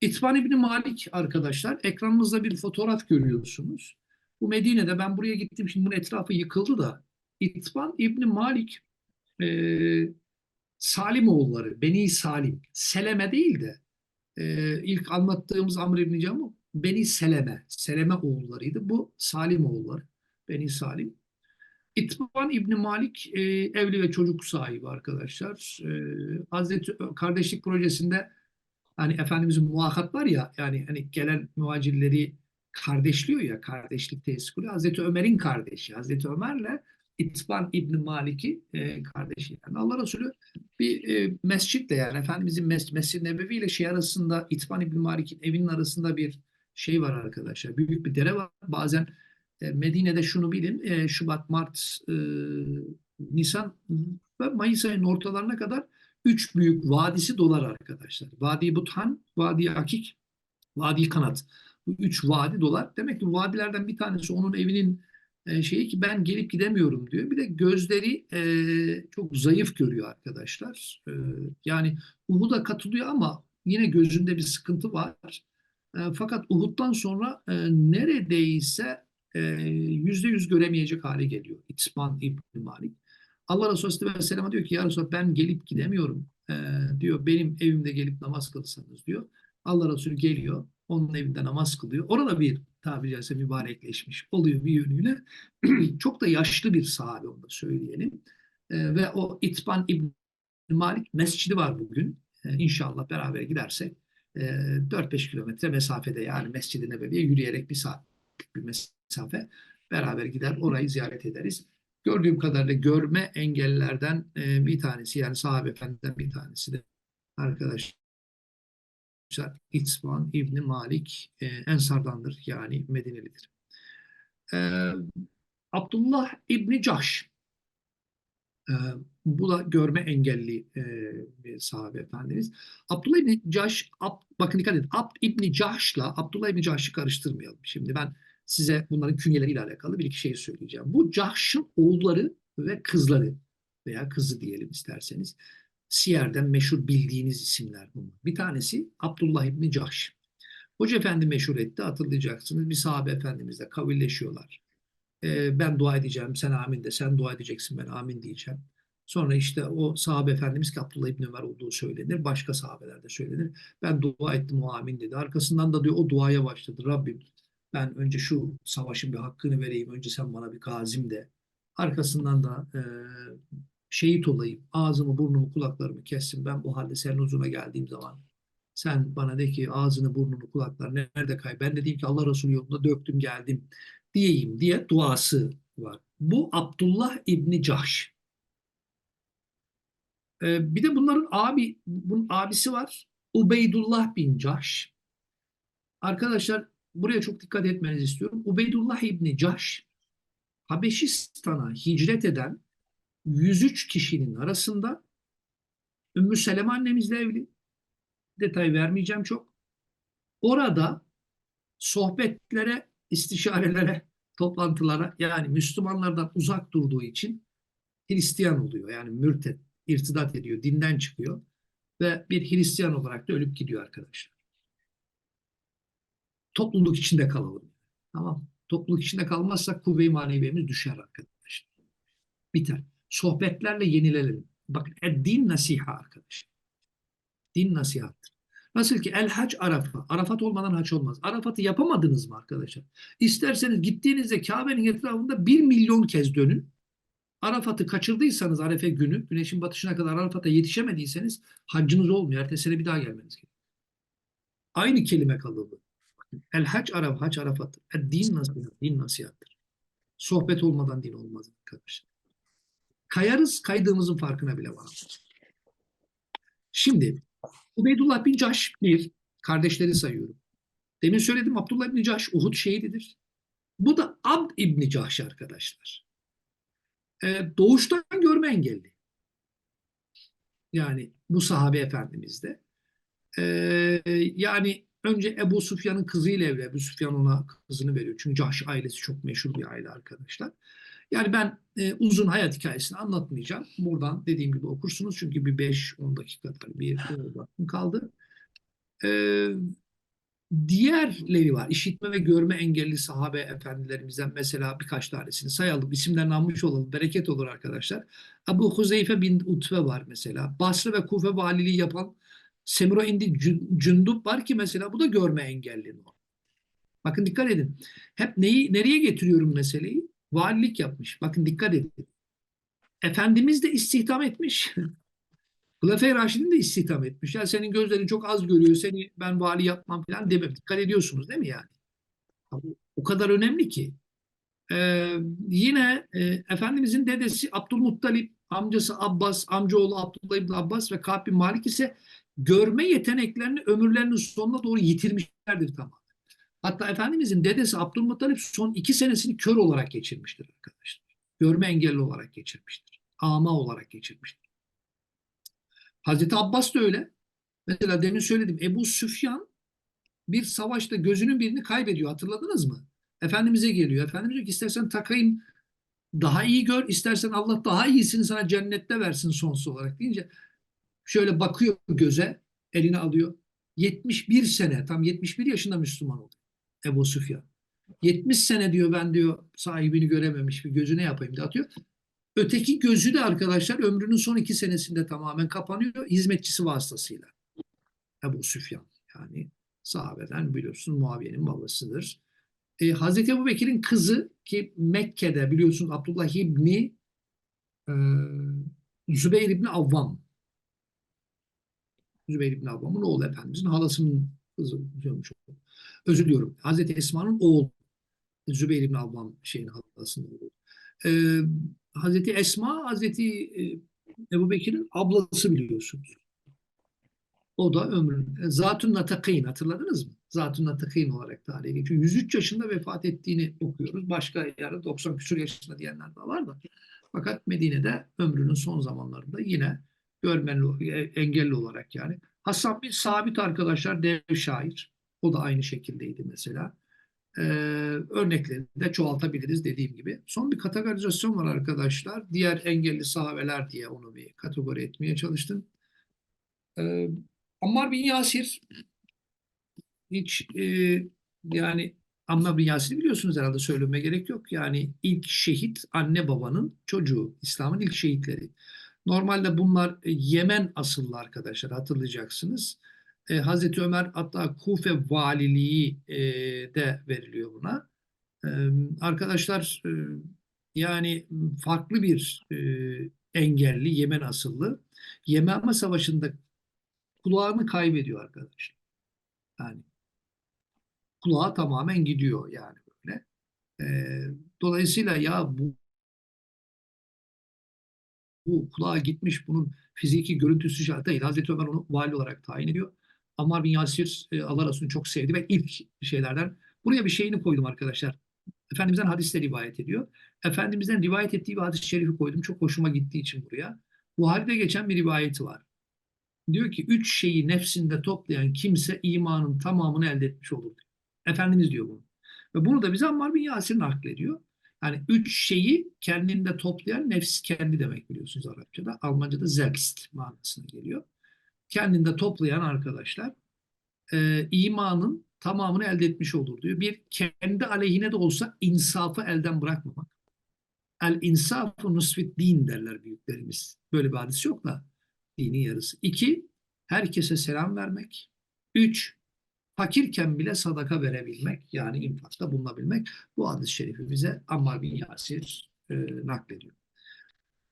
İtban İbni Malik arkadaşlar ekranınızda bir fotoğraf görüyorsunuz. Bu Medine'de ben buraya gittim şimdi bunun etrafı yıkıldı da İtban İbni Malik e, Salimoğulları, Beni Salim, Seleme değil de e, ilk anlattığımız Amr İbni Camu Beni Seleme, Seleme oğullarıydı. Bu Salim oğulları, Beni Salim. İtban İbni Malik e, evli ve çocuk sahibi arkadaşlar. E, Hazreti Kardeşlik Projesi'nde hani Efendimizin muhakat var ya yani hani gelen muhacirleri kardeşliyor ya kardeşlik tesis kuruyor. Hazreti Ömer'in kardeşi. Hazreti Ömer'le İtban İbni Malik'i e, kardeşi. Yani Allah Resulü bir e, mescitle yani Efendimizin mes Mescid-i Nebevi ile şey arasında İtban İbni Malik'in evinin arasında bir şey var arkadaşlar. Büyük bir dere var. Bazen e, Medine'de şunu bilin. E, Şubat, Mart, e, Nisan ve Mayıs ayının ortalarına kadar üç büyük vadisi dolar arkadaşlar. Vadi Buthan, Vadi Akik, Vadi Kanat. Bu üç vadi dolar. Demek ki vadilerden bir tanesi onun evinin e, şeyi ki ben gelip gidemiyorum diyor. Bir de gözleri e, çok zayıf görüyor arkadaşlar. E, yani Uhud'a katılıyor ama yine gözünde bir sıkıntı var. E, fakat Uhud'dan sonra e, neredeyse e, yüzde yüz göremeyecek hale geliyor. İtman İbni Malik. Allah Resulü Aleyhisselam'a diyor ki ya Resulallah ben gelip gidemiyorum e, diyor. Benim evimde gelip namaz kılsanız diyor. Allah Resulü geliyor. Onun evinde namaz kılıyor. Orada bir tabiri caizse mübarekleşmiş oluyor bir yönüyle. Çok da yaşlı bir sahabe onu da söyleyelim. E, ve o İtban İbn Malik mescidi var bugün. E, inşallah beraber gidersek e, 4-5 kilometre mesafede yani Mescid-i yürüyerek bir saat bir mesafe beraber gider orayı ziyaret ederiz. Gördüğüm kadarıyla görme engellerden e, bir tanesi yani sahabe efendiden bir tanesi de arkadaşlar İtsman İbni Malik e, Ensardandır yani Medinelidir. E, Abdullah İbni Cahş e, bu da görme engelli e, bir sahabe efendimiz. Abdullah İbni Cahş, Ab, bakın dikkat edin, Abd İbni Cahş'la Abdullah İbni Cahş'ı karıştırmayalım. Şimdi ben size bunların künyeleriyle alakalı bir iki şey söyleyeceğim. Bu Cahş'ın oğulları ve kızları veya kızı diyelim isterseniz. Siyer'den meşhur bildiğiniz isimler bunlar. Bir tanesi Abdullah İbni Cahş. Hoca Efendi meşhur etti hatırlayacaksınız. Bir sahabe efendimizle kavilleşiyorlar. Ee, ben dua edeceğim sen amin de sen dua edeceksin ben amin diyeceğim. Sonra işte o sahabe efendimiz ki Abdullah İbni Ömer olduğu söylenir. Başka sahabelerde söylenir. Ben dua ettim o amin dedi. Arkasından da diyor o duaya başladı. Rabbim ben önce şu savaşın bir hakkını vereyim. Önce sen bana bir gazim de. Arkasından da e, şehit olayım. Ağzımı, burnumu, kulaklarımı kessin. Ben bu halde senin huzuruna geldiğim zaman sen bana de ki ağzını, burnunu, kulaklarını nerede kay? Ben de diyeyim ki Allah Resulü yolunda döktüm geldim diyeyim diye duası var. Bu Abdullah İbni Cahş. Ee, bir de bunların abi, bunun abisi var. Ubeydullah bin Cahş. Arkadaşlar buraya çok dikkat etmenizi istiyorum. Ubeydullah İbni Cahş Habeşistan'a hicret eden 103 kişinin arasında Ümmü Seleme annemizle evli. Detay vermeyeceğim çok. Orada sohbetlere, istişarelere, toplantılara yani Müslümanlardan uzak durduğu için Hristiyan oluyor. Yani mürted, irtidat ediyor, dinden çıkıyor ve bir Hristiyan olarak da ölüp gidiyor arkadaşlar. Topluluk içinde kalalım. Tamam. Topluluk içinde kalmazsak kuvve-i maneviyemiz düşer arkadaşlar. Biter sohbetlerle yenilelim. Bakın din nasiha arkadaşlar. Din nasihattır. Nasıl ki el hac arafa. Arafat olmadan hac olmaz. Arafat'ı yapamadınız mı arkadaşlar? İsterseniz gittiğinizde Kabe'nin etrafında bir milyon kez dönün. Arafat'ı kaçırdıysanız Arefe günü, güneşin batışına kadar Arafat'a yetişemediyseniz haccınız olmuyor. Ertesi bir daha gelmeniz gerekiyor. Aynı kelime kalırdı. El hac araf, hac arafat. El din nasihat, din nasihattır. Sohbet olmadan din olmaz arkadaşlar kayarız, kaydığımızın farkına bile varmaz. Şimdi Ubeydullah bin Caş bir, kardeşleri sayıyorum. Demin söyledim Abdullah bin Caş Uhud şehididir. Bu da Abd İbni Caş arkadaşlar. Ee, doğuştan görme engelli. Yani bu sahabe efendimizde. Ee, yani önce Ebu Sufyan'ın kızıyla evli. Ebu Sufyan ona kızını veriyor. Çünkü Caş ailesi çok meşhur bir aile arkadaşlar. Yani ben e, uzun hayat hikayesini anlatmayacağım. Buradan dediğim gibi okursunuz çünkü bir 5-10 dakika bir vaktim kaldı. E, Diğerleri var. İşitme ve görme engelli sahabe efendilerimizden mesela birkaç tanesini sayalım. İsimlerini almış olalım. Bereket olur arkadaşlar. Ebu Huzeyfe bin Utbe var mesela. Basra ve Kufe valiliği yapan Semura indi Cün- Cündub var ki mesela bu da görme engelli. Bakın dikkat edin. Hep neyi nereye getiriyorum meseleyi? Valilik yapmış. Bakın dikkat edin. Efendimiz de istihdam etmiş. Hulefai Raşidin de istihdam etmiş. Yani senin gözlerin çok az görüyor. Seni ben vali yapmam falan demem. Dikkat ediyorsunuz değil mi yani? O kadar önemli ki. Ee, yine e, Efendimizin dedesi Abdülmuttalip, amcası Abbas, amcaoğlu Abdullah İbni Abbas ve bin Malik ise görme yeteneklerini ömürlerinin sonuna doğru yitirmişlerdir tamamen. Hatta Efendimizin dedesi Abdülmuttalip son iki senesini kör olarak geçirmiştir arkadaşlar. Görme engelli olarak geçirmiştir. Ama olarak geçirmiştir. Hazreti Abbas da öyle. Mesela demin söyledim Ebu Süfyan bir savaşta gözünün birini kaybediyor. Hatırladınız mı? Efendimiz'e geliyor. Efendimiz diyor ki istersen takayım daha iyi gör, istersen Allah daha iyisini sana cennette versin sonsuz olarak deyince şöyle bakıyor göze, elini alıyor. 71 sene, tam 71 yaşında Müslüman oldu Ebu Süfyan. 70 sene diyor ben diyor sahibini görememiş bir gözüne yapayım diye atıyor. Öteki gözü de arkadaşlar ömrünün son iki senesinde tamamen kapanıyor hizmetçisi vasıtasıyla. Ebu Süfyan yani sahabeden biliyorsun Muaviye'nin babasıdır. E, Hazreti Ebu Bekir'in kızı ki Mekke'de biliyorsun Abdullah İbni e, Zübeyir İbni Avvam. Zübeyir İbni Avvam'ın oğlu Efendimizin halasının kızı diyormuş. Özür diliyorum. Hazreti Esma'nın oğlu. Zübeyir İbni Avvam şeyin halasının oğlu. E, Hazreti Esma, Hazreti e, Ebu Bekir'in ablası biliyorsunuz. O da ömrün. e, Zatun Natakîn hatırladınız mı? Zatun Natakîn olarak tarihe geçiyor. 103 yaşında vefat ettiğini okuyoruz. Başka yerde 90 küsur yaşında diyenler de var da. Fakat Medine'de ömrünün son zamanlarında yine görmeli, e, engelli olarak yani. Hasan bin Sabit arkadaşlar dev şair. O da aynı şekildeydi mesela. Ee, örneklerini de çoğaltabiliriz dediğim gibi. Son bir kategorizasyon var arkadaşlar. Diğer engelli sahabeler diye onu bir kategori etmeye çalıştım. Ee, Ammar bin Yasir hiç e, yani Ammar bin Yasir'i biliyorsunuz herhalde söylemeye gerek yok. Yani ilk şehit anne babanın çocuğu. İslam'ın ilk şehitleri. Normalde bunlar e, Yemen asıllı arkadaşlar hatırlayacaksınız. E, Hazreti Ömer hatta Kufe valiliği e, de veriliyor buna. E, arkadaşlar e, yani farklı bir e, engelli Yemen asıllı. Yemen Savaşı'nda kulağını kaybediyor arkadaşlar. Yani kulağı tamamen gidiyor yani böyle. Ee, dolayısıyla ya bu bu kulağa gitmiş bunun fiziki görüntüsü şart değil. Hazreti Ömer onu vali olarak tayin ediyor. Ammar bin Yasir e, Allah Resulü'nü çok sevdi ve ilk şeylerden buraya bir şeyini koydum arkadaşlar. Efendimiz'den hadisle rivayet ediyor. Efendimiz'den rivayet ettiği bir hadis-i şerifi koydum. Çok hoşuma gittiği için buraya. Buhari'de geçen bir rivayeti var. Diyor ki üç şeyi nefsinde toplayan kimse imanın tamamını elde etmiş olur. Efendimiz diyor bunu. Ve bunu da bize Ammar bin Yasir naklediyor. Yani üç şeyi kendinde toplayan nefs kendi demek biliyorsunuz Arapçada. Almanca'da selbst manasına geliyor. Kendinde toplayan arkadaşlar e, imanın tamamını elde etmiş olur diyor. Bir kendi aleyhine de olsa insafı elden bırakmamak. El insafu nusfit din derler büyüklerimiz. Böyle bir hadis yok da dinin yarısı. İki, herkese selam vermek. Üç, fakirken bile sadaka verebilmek yani infakta bulunabilmek. Bu hadis-i şerifi bize Ammar bin Yasir e, naklediyor.